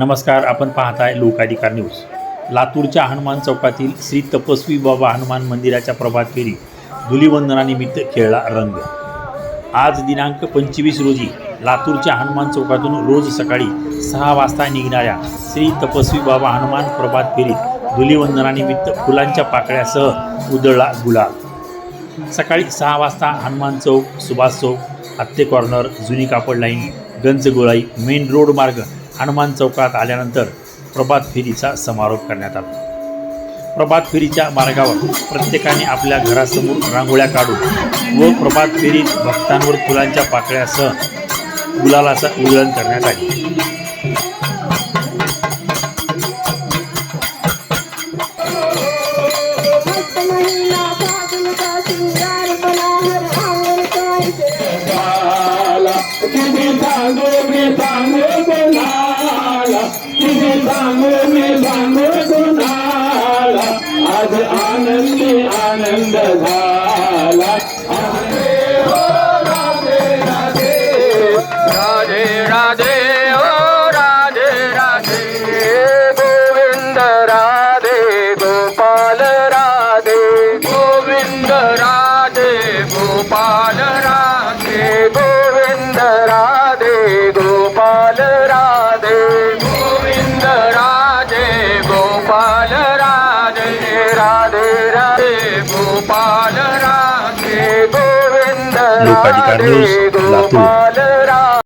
नमस्कार आपण पाहताय लोकाधिकार न्यूज. लातूरच्या हनुमान चौकातील श्री तपस्वी बाबा हनुमान मंदिराच्या प्रभात फेरी धुलिवंदनानिमित्त खेळला रंग. आज दिनांक पंचवीस रोजी लातूरच्या हनुमान चौकातून रोज सकाळी सहा वाजता निघणाऱ्या श्री तपस्वी बाबा हनुमान प्रभात फेरीत धुलिवंदनानिमित्त फुलांच्या पाकळ्यासह उधळला गुलाल. सकाळी सहा वाजता हनुमान चौक सुभाष चौक हत्ते कॉर्नर जुनी कापड लाईन गंजगोळाई मेन रोड मार्ग हनुमान चौकात आल्यानंतर प्रभात फेरीचा समारोप करण्यात आला. प्रभात फेरीच्या मार्गावर प्रत्येकाने आपल्या घरासमोर रांगोळ्या काढून व प्रभात फेरीत भक्तांवर फुलांच्या पाकळ्यासह गुलालाचा उधळण करण्यात आली. भक्त महिला सांगू मी सांगू आज आनंदी आनंद झाला राधे राधे ओ Radhe Radhe Govind Radhe Gopal Radhe Govind Radhe Gopal Radhe Lupa di kardus satu